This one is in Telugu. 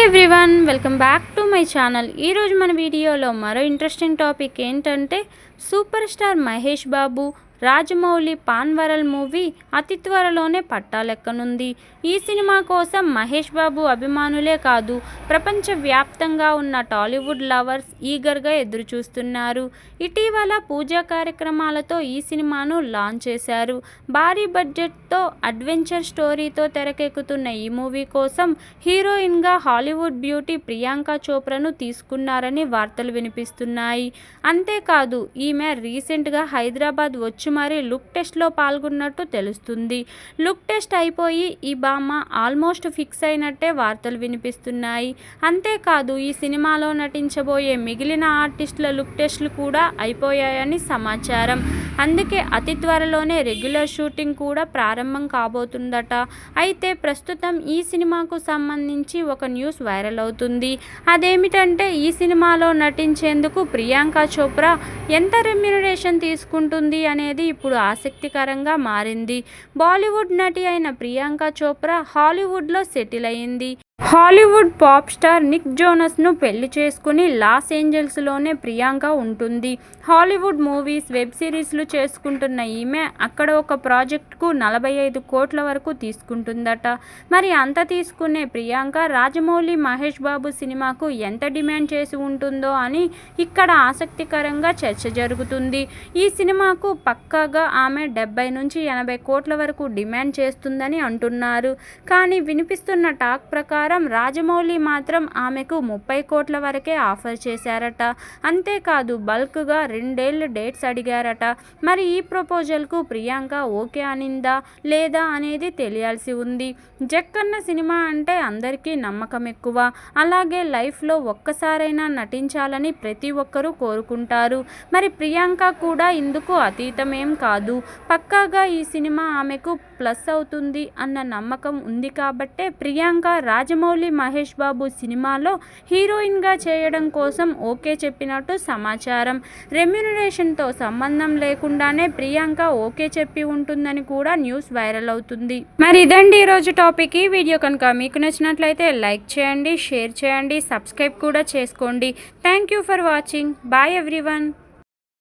Hi everyone welcome back to my channel. ఈరోజు మన వీడియోలో మరో ఇంట్రెస్టింగ్ టాపిక్ ఏంటంటే super star Mahesh Babu Rajamouli pan world movie అతి త్వరలోనే పట్టాలెక్కనుంది ఈ సినిమా కోసం మహేష్ బాబు అభిమానులే కాదు ప్రపంచవ్యాప్తంగా ఉన్న టాలీవుడ్ లవర్స్ ఈగర్గా ఎదురుచూస్తున్నారు. ఇటీవల పూజా కార్యక్రమాలతో ఈ సినిమాను లాంచ్ చేశారు. భారీ బడ్జెట్తో అడ్వెంచర్ స్టోరీతో తెరకెక్కుతున్న ఈ మూవీ కోసం హీరోయిన్గా హాలీవుడ్ బ్యూటీ ప్రియాంక చోప్రాను తీసుకున్నారని వార్తలు వినిపిస్తున్నాయి. అంతేకాదు ఈమె రీసెంట్గా హైదరాబాద్ వచ్చి మరి లుక్ టెస్ట్లో పాల్గొన్నట్టు తెలుస్తుంది. లుక్ టెస్ట్ అయిపోయి ఈ బామ్మ ఆల్మోస్ట్ ఫిక్స్ అయినట్టే వార్తలు వినిపిస్తున్నాయి. అంతేకాదు ఈ సినిమాలో నటించబోయే మిగిలిన ఆర్టిస్టుల లుక్ టెస్ట్లు కూడా అయిపోయాయని సమాచారం. అందుకే అతి త్వరలోనే రెగ్యులర్ షూటింగ్ కూడా ప్రారంభం కాబోతుందట. అయితే ప్రస్తుతం ఈ సినిమాకు సంబంధించి ఒక న్యూస్ వైరల్ అవుతుంది. అదేమిటంటే ఈ సినిమాలో నటించేందుకు ప్రియాంక చోప్రా ఎంత రెమ్యునరేషన్ తీసుకుంటుంది అనేది ఇప్పుడు ఆసక్తికరంగా మారింది. బాలీవుడ్ నటి అయిన ప్రియాంక చోప్రా హాలీవుడ్లో సెటిల్ అయింది. హాలీవుడ్ పాప్ స్టార్ నిక్ జోనస్ను పెళ్ళి చేసుకుని లాస్ ఏంజల్స్లోనే ప్రియాంక ఉంటుంది. హాలీవుడ్ మూవీస్ వెబ్ సిరీస్లు చేసుకుంటున్న ఈమె అక్కడ ఒక ప్రాజెక్టుకు నలభై ఐదు కోట్ల వరకు తీసుకుంటుందట. మరి అంత తీసుకునే ప్రియాంక రాజమౌళి మహేష్ బాబు సినిమాకు ఎంత డిమాండ్ చేసి ఉంటుందో అని ఇక్కడ ఆసక్తికరంగా చర్చ జరుగుతుంది. ఈ సినిమాకు పక్కాగా ఆమె డెబ్బై నుంచి ఎనభై కోట్ల వరకు డిమాండ్ చేస్తుందని అంటున్నారు. కానీ వినిపిస్తున్న టాక్ ప్రకారం రాజమౌళి మాత్రం ఆమెకు ముప్పై కోట్ల వరకే ఆఫర్ చేశారట. అంతేకాదు బల్క్గా రెండేళ్ళు డేట్స్ అడిగారట. మరి ఈ ప్రపోజల్కు ప్రియాంక ఓకే అనిందా లేదా అనేది తెలియాల్సి ఉంది. జక్కన్న సినిమా అంటే అందరికీ నమ్మకం ఎక్కువ. అలాగే లైఫ్లో ఒక్కసారైనా నటించాలని ప్రతి ఒక్కరూ కోరుకుంటారు. మరి ప్రియాంక కూడా ఇందుకు అతీతమేం కాదు. పక్కాగా ఈ సినిమా ఆమెకు ప్లస్ అవుతుంది అన్న నమ్మకం ఉంది కాబట్టే ప్రియాంక రాజమౌళి మహేష్ బాబు సినిమాలో హీరోయిన్గా చేయడం కోసం ఓకే చెప్పినట్టు సమాచారం. రెమ్యునరేషన్తో సంబంధం లేకుండానే ప్రియాంక ఓకే చెప్పి ఉంటుందని కూడా న్యూస్ వైరల్ అవుతుంది. మరి ఇదండి ఈరోజు టాపిక్. ఈ వీడియో కనుక మీకు నచ్చినట్లయితే లైక్ చేయండి షేర్ చేయండి సబ్స్క్రైబ్ కూడా చేసుకోండి. Thank you for watching. Bye everyone.